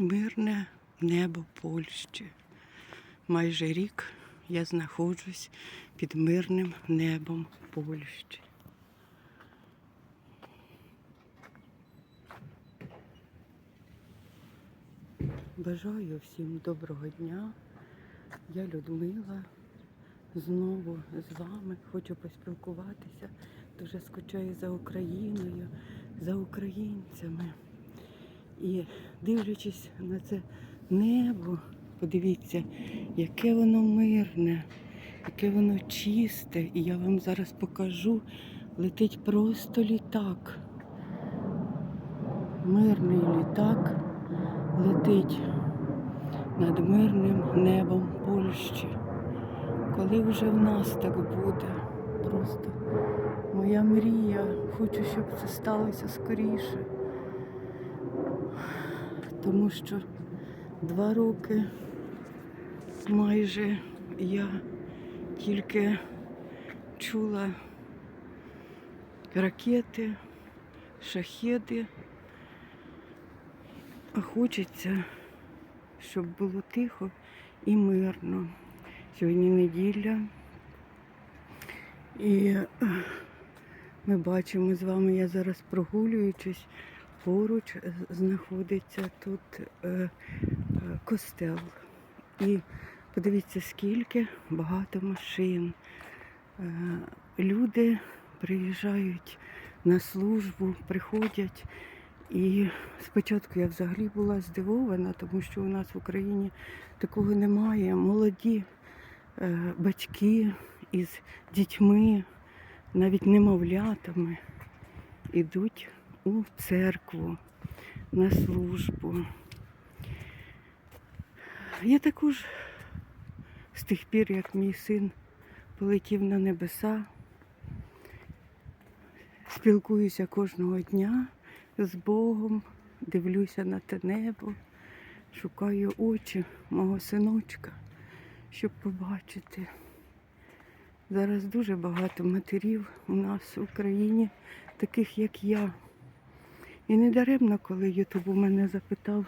Мирне небо Польщі. Майже рік я знаходжусь під мирним небом Польщі. Бажаю всім доброго дня. Я Людмила. Знову з вами хочу поспілкуватися. Дуже скучаю за Україною, за українцями. І дивлячись на це небо, подивіться, яке воно мирне, яке воно чисте. І я вам зараз покажу. Летить просто літак. Мирний літак летить над мирним небом Польщі. Коли вже в нас так буде? Просто моя мрія. Хочу, щоб це сталося скоріше. Тому що два роки майже я тільки чула ракети, шахеди. А хочеться, щоб було тихо і мирно. Сьогодні неділя. І е, ми бачимо з вами, я зараз прогулюючись, поруч е, знаходиться тут е, е, костел. І подивіться, скільки багато машин. Люди приїжджають на службу, приходять. І спочатку я взагалі була здивована, тому що у нас в Україні такого немає. Молоді батьки із дітьми, навіть немовлятами, ідуть у церкву на службу. Я також з тих пір, як мій син полетів на небеса, спілкуюся кожного дня з Богом, дивлюся на те небо, шукаю очі мого синочка, щоб побачити. Зараз дуже багато матерів у нас в Україні, таких як я. І не даремно, коли Ютуб у мене запитав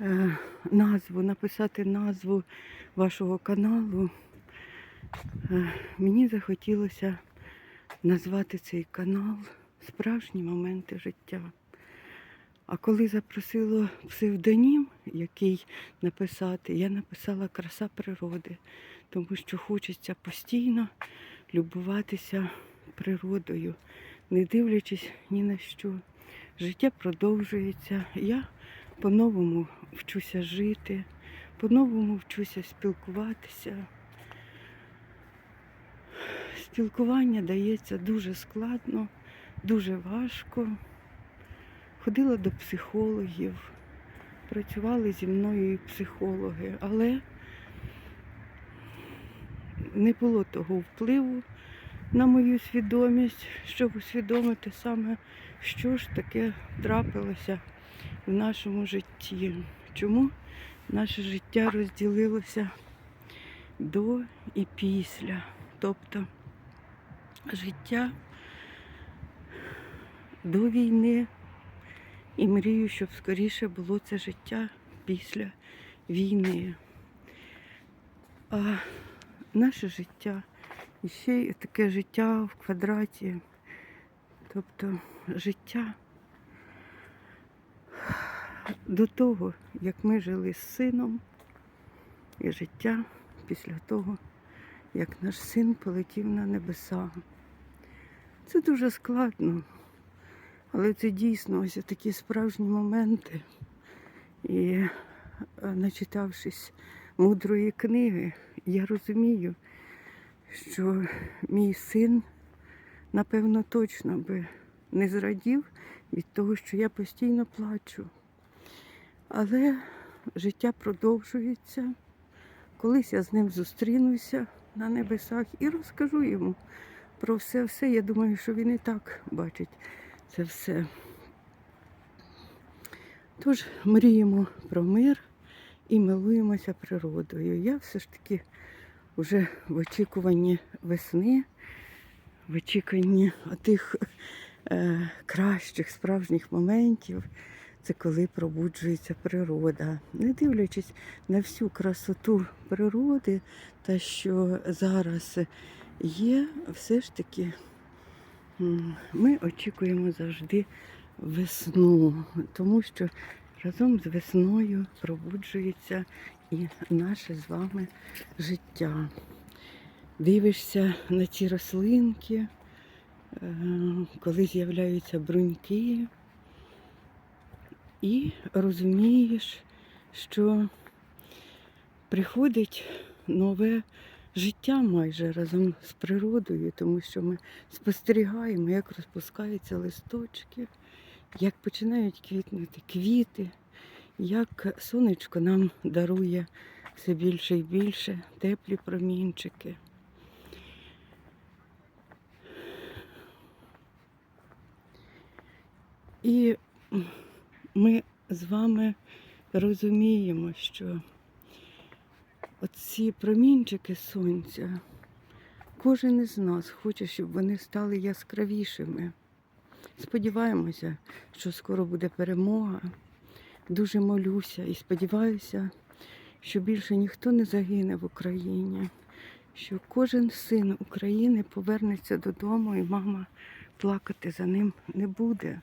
е, назву, написати назву вашого каналу, е, мені захотілося назвати цей канал Справжні моменти життя. А коли запросило псевдонім, який написати, я написала краса природи, тому що хочеться постійно любуватися природою, не дивлячись ні на що. Життя продовжується. Я по-новому вчуся жити, по-новому вчуся спілкуватися. Спілкування дається дуже складно, дуже важко. Ходила до психологів, працювали зі мною і психологи, але не було того впливу на мою свідомість, щоб усвідомити саме, що ж таке трапилося в нашому житті. Чому наше життя розділилося до і після. Тобто життя до війни і мрію, щоб скоріше було це життя після війни. А наше життя і ще й таке життя в квадраті, тобто життя до того, як ми жили з сином, і життя після того, як наш син полетів на небеса. Це дуже складно, але це дійсно ось такі справжні моменти. І е, начитавшись мудрої книги, я розумію, що мій син, напевно, точно би не зрадів від того, що я постійно плачу. Але життя продовжується. Колись я з ним зустрінуся на небесах і розкажу йому про все все. Я думаю, що він і так бачить це все. Тож мріємо про мир і милуємося природою. Я все ж таки вже в очікуванні весни, в очікуванні тих е, кращих справжніх моментів, це коли пробуджується природа. Не дивлячись на всю красоту природи, та що зараз є, все ж таки ми очікуємо завжди весну, тому що разом з весною пробуджується і наше з вами життя. Дивишся на ці рослинки, е, коли з'являються бруньки, і розумієш, що приходить нове життя майже разом з природою, тому що ми спостерігаємо, як розпускаються листочки, як починають квітнути квіти, як сонечко нам дарує все більше і більше теплі промінчики. І ми з вами розуміємо, що оці промінчики сонця, кожен із нас хоче, щоб вони стали яскравішими. Сподіваємося, що скоро буде перемога. Дуже молюся і сподіваюся, що більше ніхто не загине в Україні, що кожен син України повернеться додому і мама плакати за ним не буде.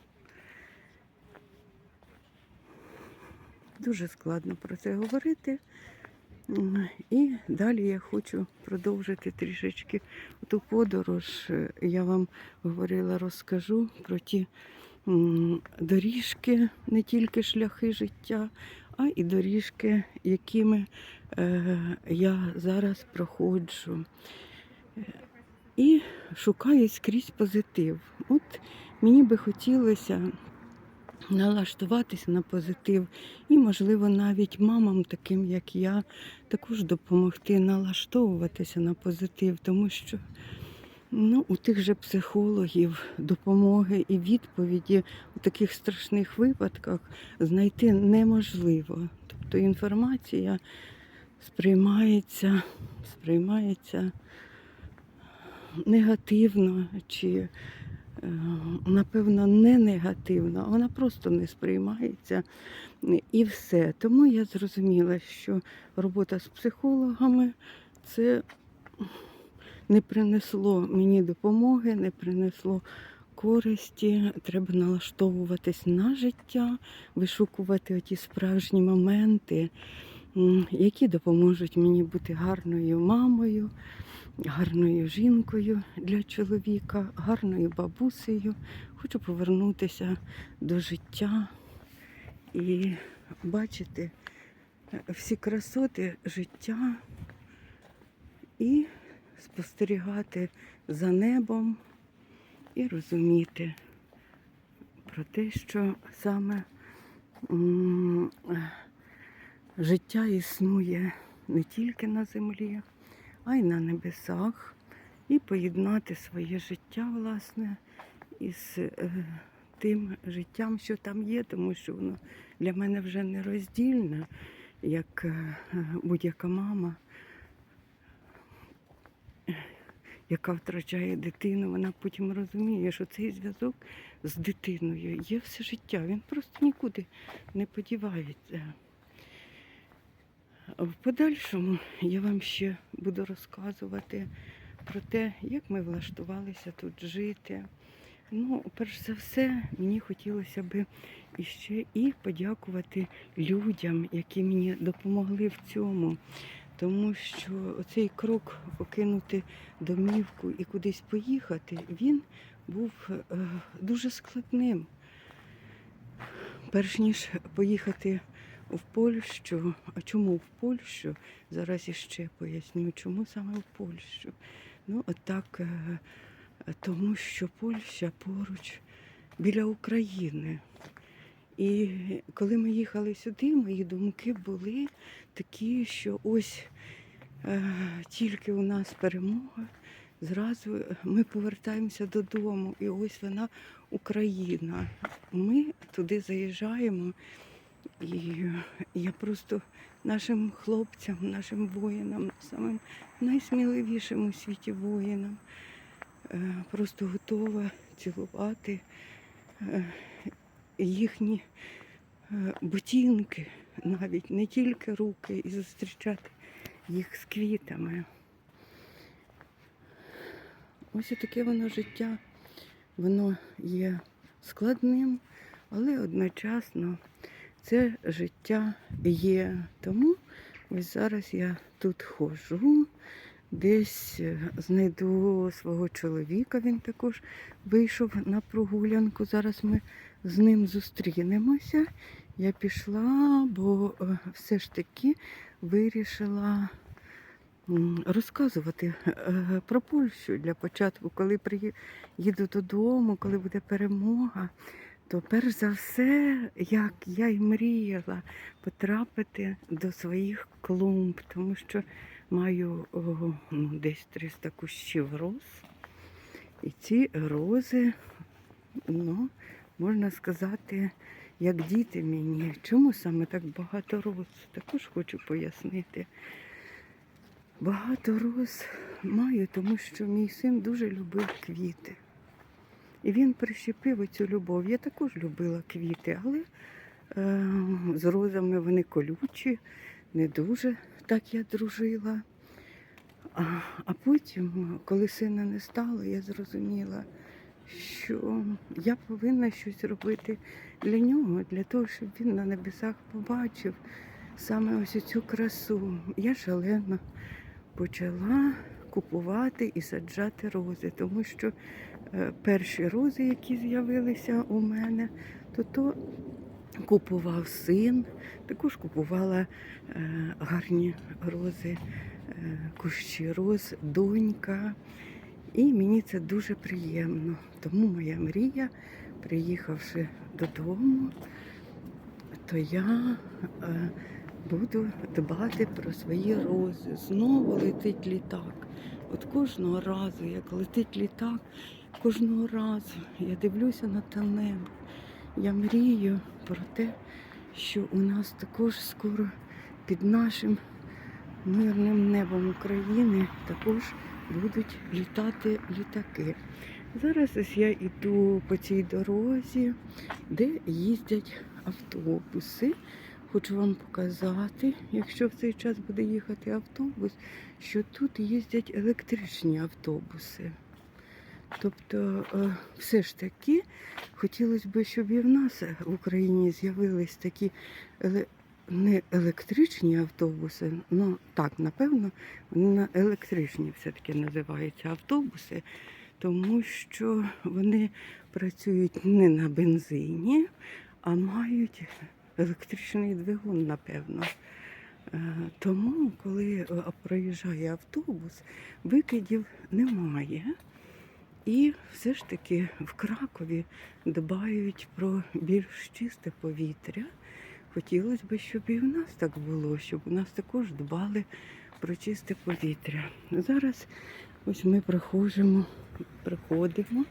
Дуже складно про це говорити. І далі я хочу продовжити трішечки ту подорож. Я вам говорила, розкажу про ті доріжки, не тільки шляхи життя, а і доріжки, якими е, я зараз проходжу. І шукаю скрізь позитив. От мені би хотілося налаштуватися на позитив і, можливо, навіть мамам, таким як я, також допомогти налаштовуватися на позитив, тому що ну, у тих же психологів допомоги і відповіді у таких страшних випадках знайти неможливо. Тобто інформація сприймається, сприймається негативно чи напевно, не негативно, вона просто не сприймається і все. Тому я зрозуміла, що робота з психологами це не принесло мені допомоги, не принесло користі. Треба налаштовуватись на життя, вишукувати оті справжні моменти, які допоможуть мені бути гарною мамою гарною жінкою для чоловіка, гарною бабусею. Хочу повернутися до життя і бачити всі красоти життя і спостерігати за небом і розуміти про те, що саме життя існує не тільки на землі а й на небесах, і поєднати своє життя, власне, із е, тим життям, що там є, тому що воно для мене вже не роздільне, як е, будь-яка мама, яка втрачає дитину, вона потім розуміє, що цей зв'язок з дитиною є все життя. Він просто нікуди не подівається. В подальшому я вам ще буду розказувати про те, як ми влаштувалися тут жити. Ну, перш за все, мені хотілося б іще і подякувати людям, які мені допомогли в цьому. Тому що оцей крок покинути домівку і кудись поїхати, він був е, дуже складним. Перш ніж поїхати в Польщу. А чому в Польщу? Зараз іще поясню, чому саме в Польщу. Ну, отак, е, тому що Польща поруч біля України. І коли ми їхали сюди, мої думки були такі, що ось е, тільки у нас перемога, зразу ми повертаємося додому. І ось вона Україна. Ми туди заїжджаємо. І я просто нашим хлопцям, нашим воїнам, самим найсміливішим у світі воїнам, е, просто готова цілувати е, їхні е, ботинки, навіть не тільки руки, і зустрічати їх з квітами. Ось таке воно життя. Воно є складним, але одночасно це життя є. Тому ось зараз я тут ходжу, десь е, знайду свого чоловіка. Він також вийшов на прогулянку. Зараз ми з ним зустрінемося. Я пішла, бо е, все ж таки вирішила розказувати е, про Польщу для початку, коли приїду додому, коли буде перемога. То перш за все, як я й мріяла потрапити до своїх клумб, тому що маю о, ну, десь 300 кущів роз. І ці рози, ну, можна сказати, як діти мені. Чому саме так багато роз? Також хочу пояснити. Багато роз маю, тому що мій син дуже любив квіти. І він прищепив цю любов. Я також любила квіти, але е, з розами вони колючі, не дуже так я дружила. А, а потім, коли сина не стало, я зрозуміла, що я повинна щось робити для нього, для того, щоб він на небесах побачив саме ось цю красу. Я шалено почала купувати і саджати рози, тому що перші рози, які з'явилися у мене, то то купував син, також купувала е, гарні рози, е, кущі роз, донька. І мені це дуже приємно. Тому моя мрія, приїхавши додому, то я е, буду дбати про свої рози. Знову летить літак. От кожного разу, як летить літак, кожного разу я дивлюся на те небо. Я мрію про те, що у нас також скоро під нашим мирним небом України також будуть літати літаки. Зараз ось я йду по цій дорозі, де їздять автобуси. Хочу вам показати, якщо в цей час буде їхати автобус, що тут їздять електричні автобуси. Тобто, е, все ж таки, хотілося б, щоб і в нас в Україні з'явились такі не електричні автобуси, ну так, напевно, вони на електричні все-таки називаються автобуси, тому що вони працюють не на бензині, а мають електричний двигун, напевно. Е, Тому, коли е, проїжджає автобус, викидів немає. І все ж таки в Кракові дбають про більш чисте повітря. Хотілося б, щоб і в нас так було, щоб у нас також дбали про чисте повітря. Зараз ось ми проходимо, приходимо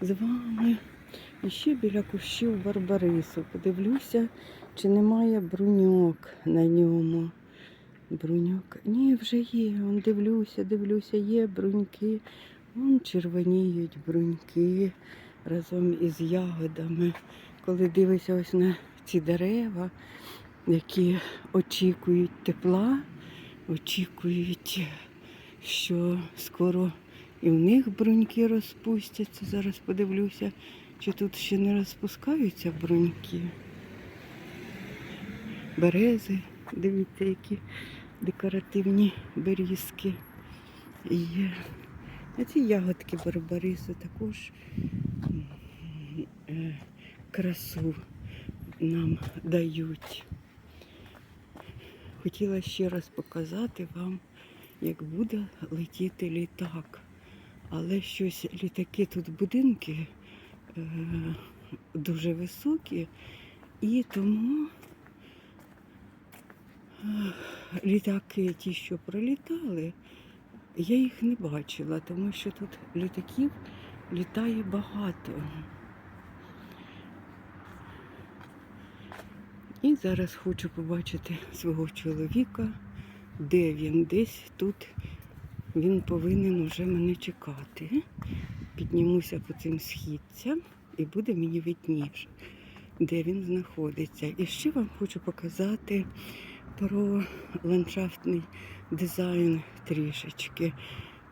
з вами і ще біля кущів Барбарису. Подивлюся, чи немає бруньок на ньому. Бруньок. Ні, вже є. Вон дивлюся, дивлюся, є бруньки. Вон червоніють бруньки разом із ягодами. Коли дивишся ось на ці дерева, які очікують тепла, очікують, що скоро і в них бруньки розпустяться. Зараз подивлюся, чи тут ще не розпускаються бруньки. Берези, дивіться, які декоративні берізки є. А ці ягодки барбарису також красу нам дають. Хотіла ще раз показати вам, як буде летіти літак. Але щось літаки тут будинки е, дуже високі, і тому е, літаки, ті, що пролітали, я їх не бачила, тому що тут літаків літає багато. І зараз хочу побачити свого чоловіка, де він десь тут. Він повинен уже мене чекати. Піднімуся по цим східцям і буде мені видніше. де він знаходиться. І ще вам хочу показати про ландшафтний дизайн трішечки.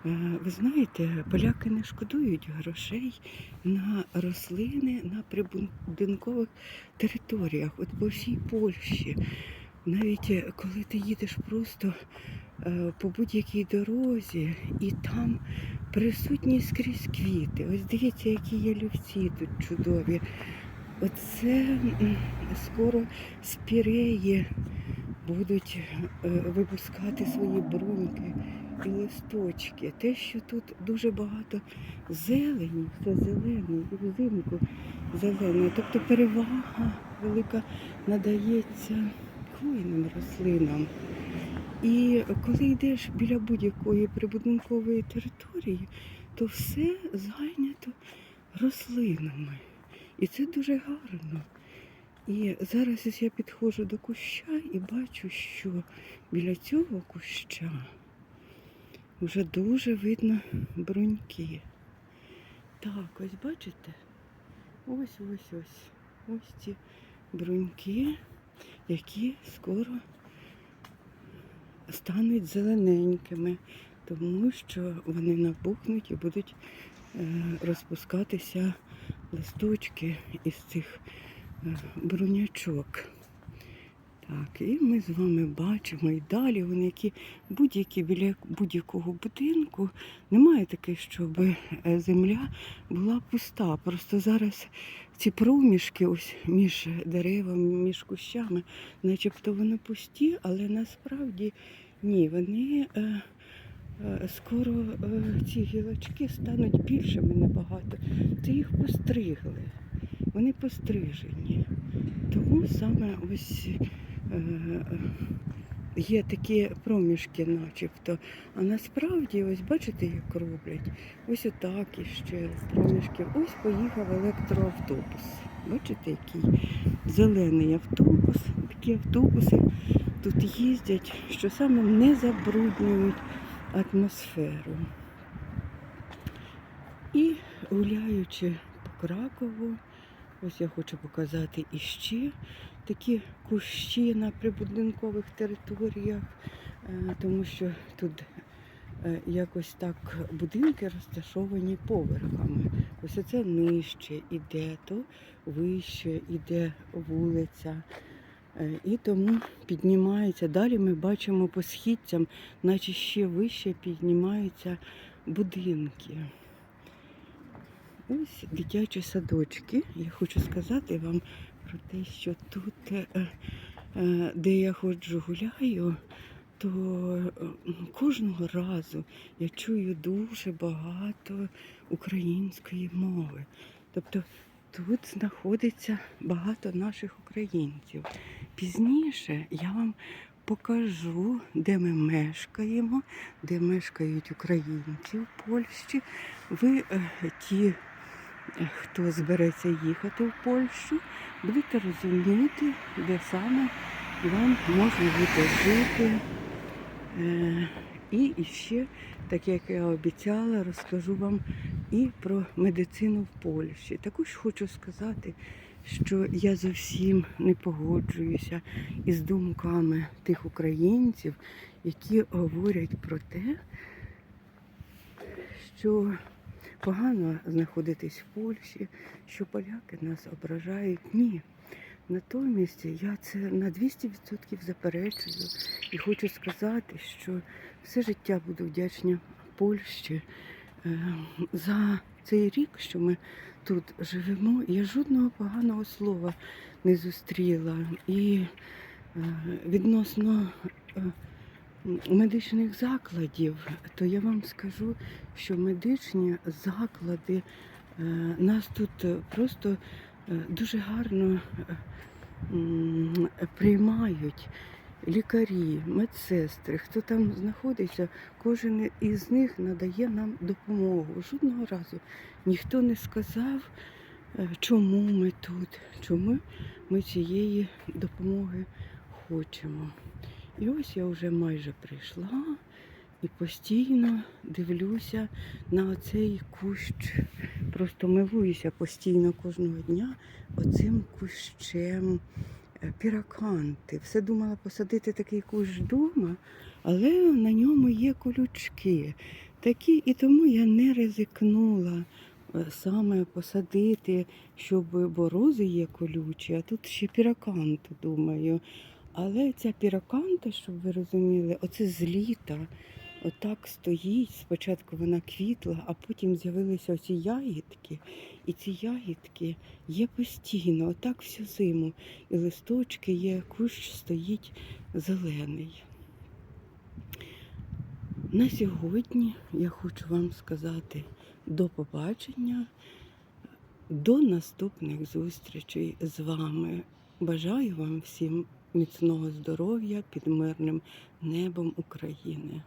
Е, Ви знаєте, поляки не шкодують грошей на рослини на прибудинкових територіях, от по всій Польщі. Навіть е, коли ти їдеш просто е, по будь-якій дорозі, і там присутні скрізь квіти. Ось дивіться, які є люфці тут чудові. Оце скоро спіреї будуть е, випускати свої бруньки і листочки. Те, що тут дуже багато зелені, все зелене, і взимку зелене. Тобто перевага велика надається хвойним рослинам. І коли йдеш біля будь-якої прибудинкової території, то все зайнято рослинами. І це дуже гарно. І зараз ось я підходжу до куща і бачу, що біля цього куща вже дуже видно бруньки. Так, ось бачите? Ось ось ось. Ось ці бруньки, які скоро стануть зелененькими, тому що вони набухнуть і будуть е, розпускатися листочки із цих брунячок. Так, і ми з вами бачимо і далі вони які будь-які біля будь-якого будинку. Немає таке, щоб е, земля була пуста. Просто зараз ці проміжки ось між деревами, між кущами, начебто вони пусті, але насправді ні, вони е, е, скоро е, ці гілочки стануть більшими набагато. Це їх постригли. Вони пострижені. Тому саме ось е, е, є такі проміжки, начебто. А насправді, ось бачите, як роблять? Ось отак іще проміжки. Ось поїхав електроавтобус. Бачите, який зелений автобус. Такі автобуси тут їздять, що саме не забруднюють атмосферу. І гуляючи по Кракову, ось я хочу показати іще такі кущі на прибудинкових територіях, е, тому що тут е, якось так будинки розташовані поверхами. Ось це нижче іде, то вище іде вулиця. Е, І тому піднімається. Далі ми бачимо по східцям, наче ще вище піднімаються будинки. Ось дитячі садочки. Я хочу сказати вам про те, що тут, е, е, де я ходжу гуляю, то кожного разу я чую дуже багато української мови. Тобто тут знаходиться багато наших українців. Пізніше я вам покажу, де ми мешкаємо, де мешкають українці в Польщі. Ви е, ті, хто збереться їхати в Польщу, будете розуміти, де саме вам можна буде жити. Е, І ще, так як я обіцяла, розкажу вам і про медицину в Польщі. Також хочу сказати, що я зовсім не погоджуюся із думками тих українців, які говорять про те, що погано знаходитись в Польщі, що поляки нас ображають. Ні. Натомість я це на 200% заперечую і хочу сказати, що все життя буду вдячна Польщі е, за цей рік, що ми тут живемо. Я жодного поганого слова не зустріла. І е, відносно е, медичних закладів, то я вам скажу, що медичні заклади е, нас тут просто е, дуже гарно е, приймають. Лікарі, медсестри, хто там знаходиться, кожен із них надає нам допомогу. Жодного разу ніхто не сказав, чому ми тут, чому ми цієї допомоги хочемо. І ось я вже майже прийшла. І постійно дивлюся на оцей кущ. Просто милуюся постійно кожного дня оцим кущем е, піраканти. Все думала посадити такий кущ вдома, але на ньому є колючки. Такі, і тому я не ризикнула е, саме посадити, щоб бо рози є колючі, а тут ще піраканту, думаю. Але ця піраканта, щоб ви розуміли, оце з літа отак стоїть. Спочатку вона квітла, а потім з'явилися оці ягідки. І ці ягідки є постійно, отак всю зиму. І листочки є, кущ стоїть зелений. На сьогодні я хочу вам сказати до побачення, до наступних зустрічей з вами. Бажаю вам всім міцного здоров'я під мирним небом України.